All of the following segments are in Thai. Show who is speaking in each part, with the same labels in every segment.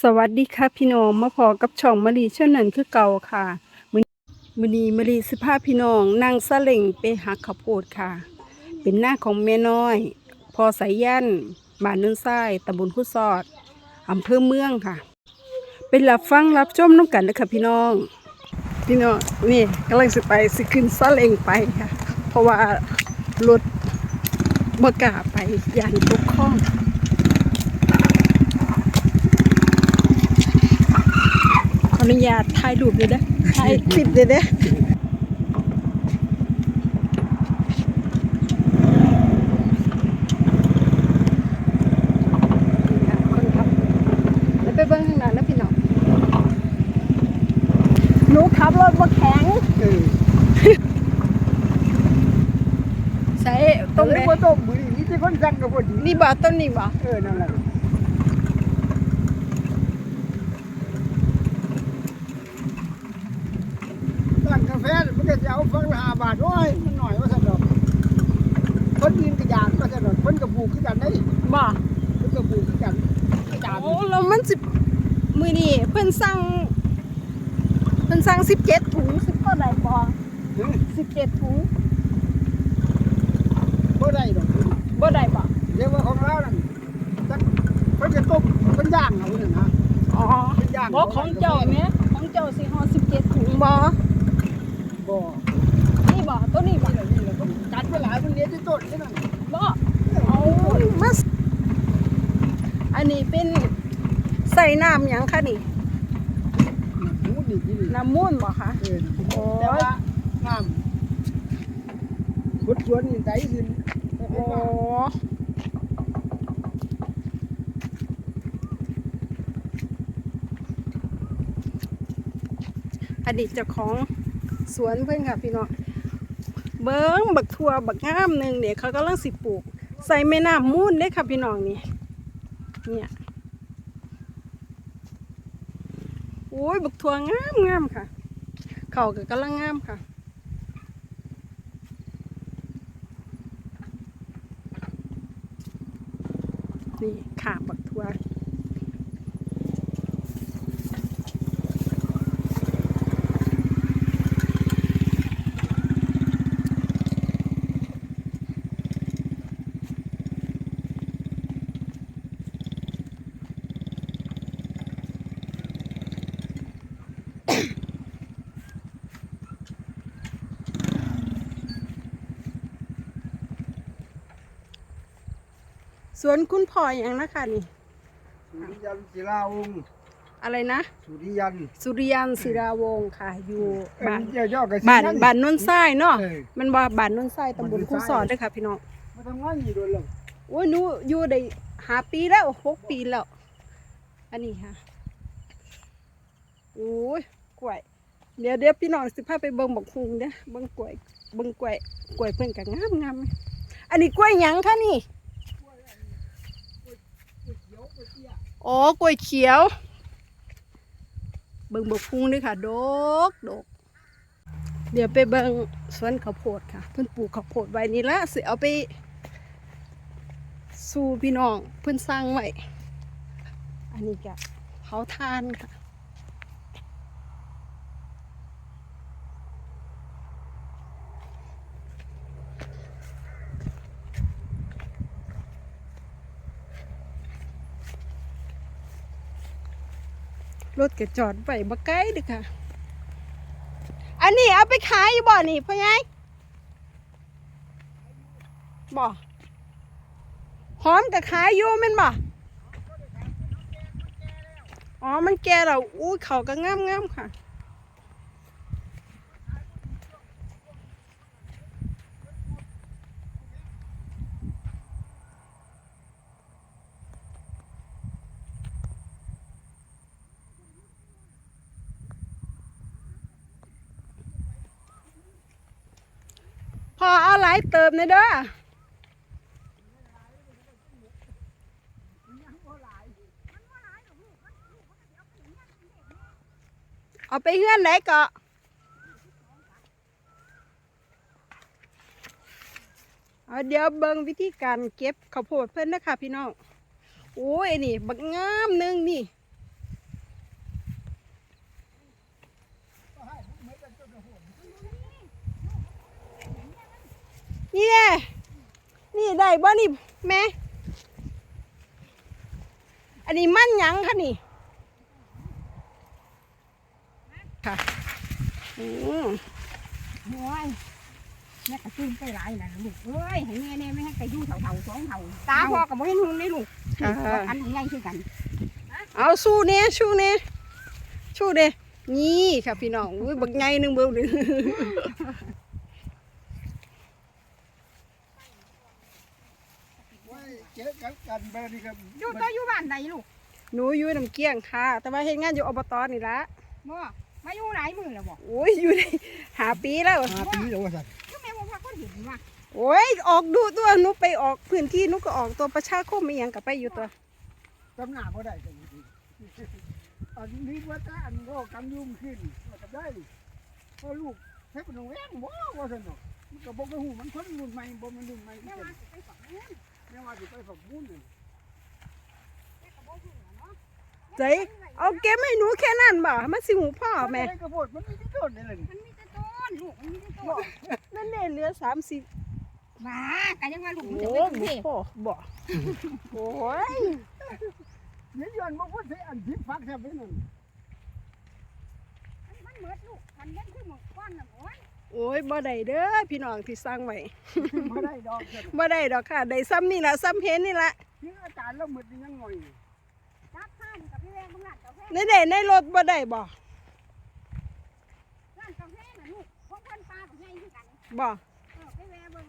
Speaker 1: สวัสดีค่ะพี่น้องมาพอกับช่องมะลีเช่นนั้นคือเก่าค่ะมื้อมื้อนี้มะลีสิพาพี่น้องนั่งซาเล้งไปหักข้าวโพดค่ะ เป็นหน้าของแม่น้อย พอสายยันบ้านเนินทรายตำบลคุซอดอำเภอเมืองค่ะ เป็นรับฟังรับชมน้ำกันนะคะพี่น้อง พี่น้องนี่กำลังสิไปสิขึ้นซาเล้งไปค่ะ เพราะว่ารถบ่กล้าไปยานตกคลอง ออนุญาตถ่ายรูปเลยเด้อถ่ายคลิปเลยเด้อนี่ค่ะคนขับแล้วไปเบิ้งข้างหน้านะพี่น้องหนูขับรถมาแข็ง
Speaker 2: เออ
Speaker 1: ใส่ตรงไหน
Speaker 2: บ่ต้มมื้อนี้มีแต่คนสั่งก็พอดี
Speaker 1: นี่บ่ต้นนี่บ่
Speaker 2: เออนั่นแหละร้านกาแฟน่ะมันก็จะเอาฟังละห้าบาทโอ้ยมันหน่อยว่าซั่นดอกคนยืนกระยานว่าซั่นดอกเพิ่นก็ป ลูกคือกันได้
Speaker 1: บ่
Speaker 2: เพิ่นก็ปลูกคือกันกระยาน
Speaker 1: โอ้แล้วมันสิมือนี่เพิ่นสั่งเพิ่นสั่ง17ถุงสิบเท่าไหร่บ่
Speaker 2: เฮ้ย
Speaker 1: 17ถุง
Speaker 2: บ่ได้ดอก
Speaker 1: บ่ได้บ่
Speaker 2: เดี๋ยวว่าของเรานั่นจักเพิ่นจะต้มเพิ่นย่างเอานั่นนะ
Speaker 1: อ๋อ
Speaker 2: เพิ่นย่าง
Speaker 1: บ่ของเจ้าแม่ของเจ้าสิห่อ17ถุงบ่
Speaker 2: บ่
Speaker 1: นี่บ่ตัวนี้บ่
Speaker 2: นี่แหละนี่แหละก็จัดไว้หลายมันเหลี้ยงที่ต้นนี่นั่น
Speaker 1: บ่เอา มาสอันนี้เป็นใส่น้ำหยังคะนี่
Speaker 2: หมูนี่ที่นี่
Speaker 1: น้ำมูนบ่คะ
Speaker 2: เออ
Speaker 1: โอ้
Speaker 2: แต่
Speaker 1: ย
Speaker 2: ว่าน้ำขุดสวนนี่ใจขึ้น
Speaker 1: โอ้อดีตเจ้าของสวนเพิ่นค่ะพี่น้องเบิ้งบักทั่วบักงามหนึ่งเนี่ยเขากำลังสิปลูก ใส่แม่น้ำมูนเด้ค่ะพี่น้องนี่ เนี่ย โอ้ยบักทั่วงามงามค่ะ เขาก็กำลังงามค่ะ นี่ขาบักทั่ว สวนคุณพ่ออย่างนะคะนี่
Speaker 2: สุริยันศิลาวงศ์
Speaker 1: อะไรนะ
Speaker 2: สุริยัน
Speaker 1: สุริยันศิราวงศ์ค่ะ อยู่บ้าน
Speaker 2: เจ้าย่อกับ
Speaker 1: บ้านบ้านนนทรายเนาะ
Speaker 2: เออ
Speaker 1: มันว่าบ้านนนทรายตำบล
Speaker 2: บ้านนนทราย
Speaker 1: คูสอนเด้วยค่ะพี่น้อง
Speaker 2: มาทำงานอยู่โดนแล้ว
Speaker 1: โอ้ยหนูอยู่ได้หาปีแล้วหกปีแล้ว อันนี้ค่ะโอ้ยกล้วยเดี๋ยวเดี๋ยวพี่น้องสิพาไปเบิ่งบักฮุงเด้อเบิ่งกล้วยเบิ่งกล้วยกล้วยเพิ่นก็งามงามอันนี้กล้วยหยังคะนี่ อ๋อกล้วยเขียว เบิ่งบกพุงด้วยค่ะ ดกดก เดี๋ยวไปเบิ่งสวนข้าวโพดค่ะ เพิ่นปลูกข้าวโพดไว้นี่ละสิเอาไป สู่พี่น้องเพิ่นสร้างไว้ อันนี้ก็เผาทานค่ะ รถก็จอดไว้บ่ไกลเด้อค่ะ อันนี้เอาไปขายอยู่บ่นี่พ่อใหญ่บ่หอมก็ขายอยู่แม่นบ่อ๋อ มันแก่แล้วอู้เขาก็งามๆค่ะ อเอาหลายเติมเลยเด้อเอาไปเฮือนไหนเกาะเอาเดี๋ยวเบิ่งวิธีการเก็บข้าวโพดเพิ่นนะคะพี่น้อง โอ้ยนี่ บักงามนึงนี่ นี่แน่นี่ได้บ่นี่แม่อันนี้มันหยังคะนี่ค่ะอืม
Speaker 3: โอ้ยแม่กระตุ้นไปหลายน่ะลูกเอ้ยให้แม่แน่ไม่ให้ไปอยู่เถ่าๆสองเถ่าตาพ่อกับบ่เห็นหุงได้ลูก
Speaker 1: ค่ะ
Speaker 3: อันใหญ่คือกัน
Speaker 1: เอาสู้เน่สู้เน่สู้เน่นี่ค่ะพี่น้องอุ้ยบักไงหนึ่งเบิ้งหนึ่ง
Speaker 2: ไว้ เจ๊กันกันไปนี่ครับ
Speaker 3: อยู่ตัวอยู่บ้านใดลูก
Speaker 1: หนูอยู่น้ำเกี้ยงค่ะ แต่ว่าเฮ็ดงานอยู่อบตนี่ละ
Speaker 3: บ่มาอยู่หลายมื้อแล้วบ่
Speaker 1: โอ้ยอยู่ในหาปีแล้ว
Speaker 2: หาปีแล้วว่าซั่น
Speaker 3: คือแม่บ่พาคนเห็นว่า
Speaker 1: โอ้ยออกดูตัวหนูไปออกพื้นที่หนูก็ออกตัวประชาคมอีหยังกับไปอยู่ตัว
Speaker 2: กำหน้าบ่ได้จังซี่อันนี้ว่าแต่อันก็กำยุ่มขึ้นว่าก็ได้เพราะลูกเฮ็ดเป็นแหวงบ่ว่าซั่นเนาะมันก็บ่เคยฮู้มันคนรุ่นใหม่บ่มันรุ่นใหม่
Speaker 3: แม่
Speaker 2: แม่
Speaker 3: ว่า
Speaker 2: ว่า
Speaker 3: สิไปฝักเงิ น
Speaker 2: แม่ว่าสิไปฝักบุญนี่
Speaker 3: แม่ก็บ่ฮู้เนาะ
Speaker 1: ใจเอาเก็บให้หนูแค่นั้นบ่มันสิหูพ่อแม่
Speaker 2: นก็โพดมันมีที่โดนนี่แหละนี่
Speaker 3: มันมีแต่ต้นลูกมันมีแต่ต้น
Speaker 1: นั่นแน่เหลือสามสิบ
Speaker 3: ว้าก็ยังว่าลูกมัน
Speaker 1: โอ้
Speaker 3: จะไปกรุง
Speaker 1: บุ
Speaker 3: เทพ
Speaker 1: พ่อบ่โอ้ย
Speaker 2: นี่ย้อนบ่พูดสิอันที่ฟักแท้ไปนั่น
Speaker 3: มันเหมือนลูกมันเล่นคือหมดก้อนน่ะโอ้ย
Speaker 1: โอ้ยบ่ได้เด้อพี่น้องที่สร้างไว้
Speaker 2: บ่ได้ดอกซั่น
Speaker 1: บ่ได้ดอกค่ะได้ซ้ำนี่ละซ้ำเห็นนี่ละ
Speaker 2: นี่อาจารย์เราหมดยังง่อย
Speaker 3: จับข้านกับพี่แวงบางร้านกาแฟ
Speaker 1: ในได้ในรถบ่ได้บ่
Speaker 3: ร้านกาแฟน่ะลูกของคนปลากับใหญ่คือกัน
Speaker 1: บ่
Speaker 3: เออไปแวะเบิ่ง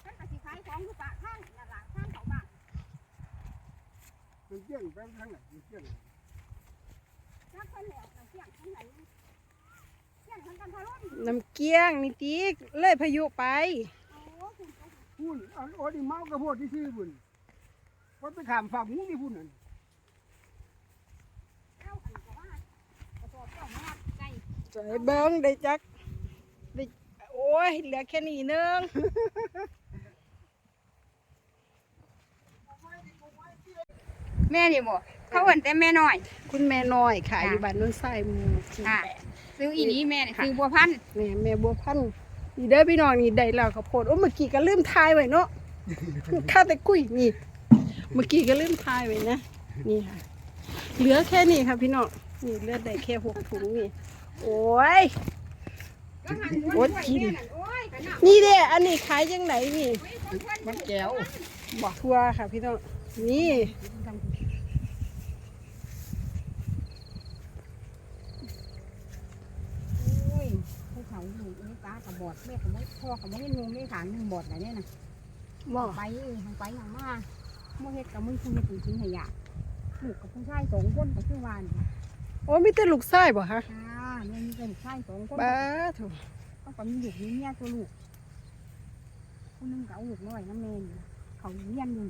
Speaker 3: เพิ่นก็สิขายของอยู่ปากข้างนั่นล่ะข้างเขาบ้าน
Speaker 2: มันเกี่ยงไปทางไหนมันเกี่ยง
Speaker 3: จักเพิ่นแล้วก็เสี่ยงทางไหนเสี่ยงทางกันทะลุ น
Speaker 1: น้ำเกี้ยงนี่ติเลยพายุไป
Speaker 3: โอ้คุณก็
Speaker 2: พูนอันโอ้ดิเมากระโพดที่ชื่อบุญว่าไปขามฝั่งหูนี่พุ่นนั่น
Speaker 3: เข้าอันก็ว่ากระสอบเจ้ามาไก่
Speaker 1: ใจเบิ่งได้จักได้โอ้ยเหลือแค่นี้นึง
Speaker 3: แม่นี่บ่เขาเอิ้นแต่แม่น้อย
Speaker 1: คุณแม่น้อยค่ะ
Speaker 3: ค่ะ
Speaker 1: อยู่บ้านโน้นไส้หมู่ที่
Speaker 3: ค่ะ
Speaker 1: แปด
Speaker 3: ซื้ออีนี้แม่นี่ซื้อบัวพันธุ์
Speaker 1: แม่แม่บัวพันธุ์นี่เด้อพี่น้องนี่ได้แล้วข้าวโพดโอ้เมื่อกี้ก็ลืมทายไว้เนาะข้าแต่กุ้ยนี่ เมื่อกี้ก็ลืมทายไว้นะนี่ค่ะ เหลือแค่นี้ค่ะพี่น้องนี่เหลือได้แค่หกถุงนี่โอ้ย
Speaker 3: แล้วหัน
Speaker 1: โอ๊ยกิน
Speaker 3: แม่นั่นโอ้ยกันน่ะ
Speaker 1: นี่เด้อันนี้ขายยังไงนี่
Speaker 2: มันแก้ว
Speaker 1: บอกทัวร์ค่ะพี่น้องนี่
Speaker 3: โอ้ยภูเขาอยู่นี่ตากับบอ ดแม่กับพ่อกับแม่งูไม่ขานมึงบอดอะไรเนี่ยนะ
Speaker 1: บอก
Speaker 3: ไปเออทางไปอย่างมาเมื่อเฮ็ดกับมึงคุณเป็นทิ้งขยะลูกกับผู้ชายสองคนกับชื่อวาน
Speaker 1: โอ้มีแต่ลูกไส้บ่คะ
Speaker 3: ค่ะเนี่ยมีเป็นชายสองคน
Speaker 1: บ้าถูก
Speaker 3: เขาก็มีลูกมีเมียตัวลูกคนนึงก็เอาลูกน้อยน้ำเมนเขาเลี้ยงอยู่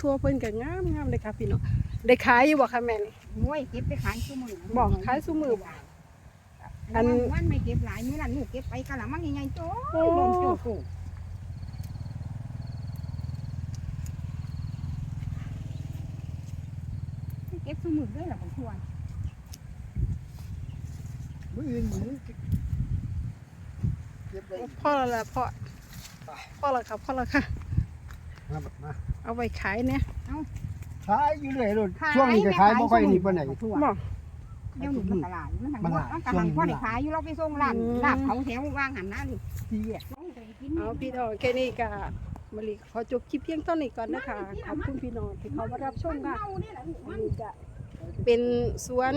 Speaker 1: ทั่วเพิ่นก็งามงามเลยค่ะพี่น้องได้ขายอยู่บ่คะแม่นี่
Speaker 3: โอ้ยเก็บไปขายชั่วมือ
Speaker 1: บอกขายซุมื้อบ่อั
Speaker 3: อั
Speaker 1: น
Speaker 3: นวันไม่เก็บหลายมื้อนั้นลูกเก็บไปกะละมังใหญ่ๆโจ้
Speaker 1: โอ้
Speaker 3: ยโดนโจ้โจ้เก็บชั่วมือด้วยล่ะบางทวน
Speaker 2: มืออื่นมือเก็บไป
Speaker 1: พ่อแล้วล่ะพ่อพ่อและค่ะพ่อและค่ะ
Speaker 2: มาบัดมา
Speaker 1: เอาไว้ขายเนี่ย
Speaker 2: ขายอยู่เรื่อยเลยช่วงนี้ก็ขายบ่ค่อยนี่ปานไหน
Speaker 3: ทั่ว
Speaker 1: บอก
Speaker 3: เดี๋ยวหนูมันกระลายมันหัน
Speaker 2: มันห
Speaker 3: ว่า
Speaker 2: ลาย
Speaker 3: มันกำลัง
Speaker 2: ช่
Speaker 3: พ่
Speaker 2: ว
Speaker 3: อง
Speaker 2: นี้
Speaker 3: ได้ขายอยู่เราไปส่งร้าน
Speaker 1: อืม
Speaker 3: ลาบเขาแถววางหันหน้าลูก
Speaker 2: ทีอะ
Speaker 3: น้องจะไปกิน
Speaker 1: เอาพี่น้องแค่นี้ก็มาลีขอจบคลิปเพียงเท่านี้ก่อนนะคะขอบคุณพี่น้องที่เขามารับชมค่ะ
Speaker 3: เมาเนี่ยแหละลูก
Speaker 1: อั
Speaker 3: มันน
Speaker 1: นี้จะเป็นสวน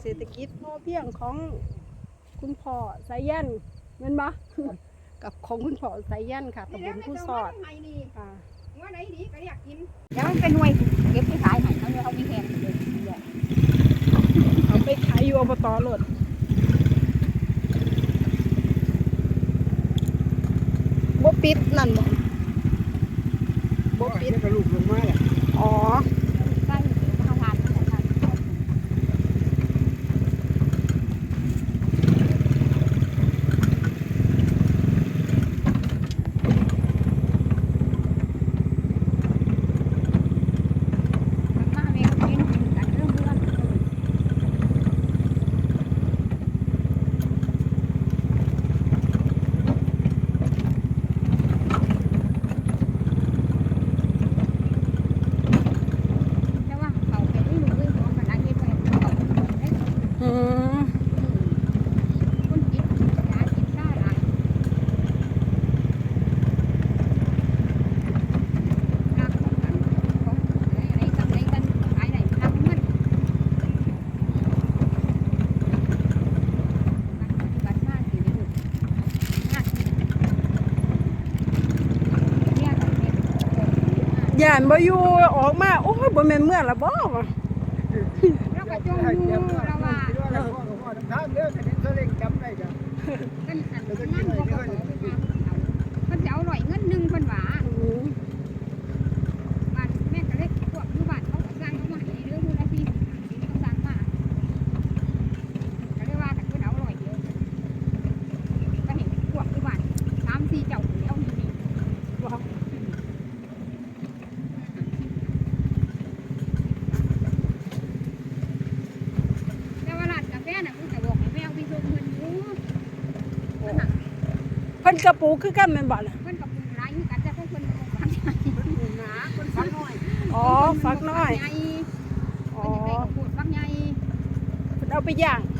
Speaker 1: เศรษฐกิจพอเพียงของคุณพ่อสายยันเงินบ่กับของคุณพ่อสายยันค่ะตำบลผู้สอดค่ะ
Speaker 3: ว่าไหนดีก็อยากกินแล้วมันเป็นหน่วยเก็บไปขายให้เขาเนี่ยเขามีแหงเอา
Speaker 1: ไปขายอยู่อบตหลดบ่ปิดนั่นบ่
Speaker 2: บ่ปิดก็ลูกลงมาแหละ
Speaker 1: อ๋อ
Speaker 3: ใกล้ข้าวทานข้าวทาน
Speaker 1: ย่านบ่อยู่ออกมาโอ้ยบ่แม่นเมื่อละบ่วะ
Speaker 3: เราก็จงอยู่เราว่า
Speaker 2: เราพ่อกับพ่อทำเด้อแต่นี่เจำได้จ้ะ
Speaker 3: เป็นอันนั้นบ่ขอไปมาเพิ่นจะเอาร่อยเงินหนึงเพิ่นว่า
Speaker 1: อืม
Speaker 3: บ้านแม่ก็เลยพวกอยู่บ้านเขาก็สร้างเขามาให้เรื่องมูลนิธิเขาสร้างมาก็เลยว่าแต่เพิ่นเอาร้อยเดียวก็เห็นพวกอยู่บ้านสามสี่เจ้าเอาอยู่นี่ แต่ว่าร้านกาแฟน่ะมึงจะบอกให้แมวพี่ส่งเงินอยู่นั่นน่ะ
Speaker 1: เพิ่นกระปูคือกันแม่นบ่ล่ะ
Speaker 3: เพิ่นกับปรุงร้ายคือกันแต่พวกเพิ่นบ่บอกความใหญ่
Speaker 2: หนาคนฟังน้อย
Speaker 1: อ๋อฟักน้อย
Speaker 3: ใหญ่
Speaker 1: อ๋อ
Speaker 3: เพิ่นอยากได้ข้าวโพดฟักใหญ่
Speaker 1: เพิ่นเอาไปย่าง
Speaker 3: เ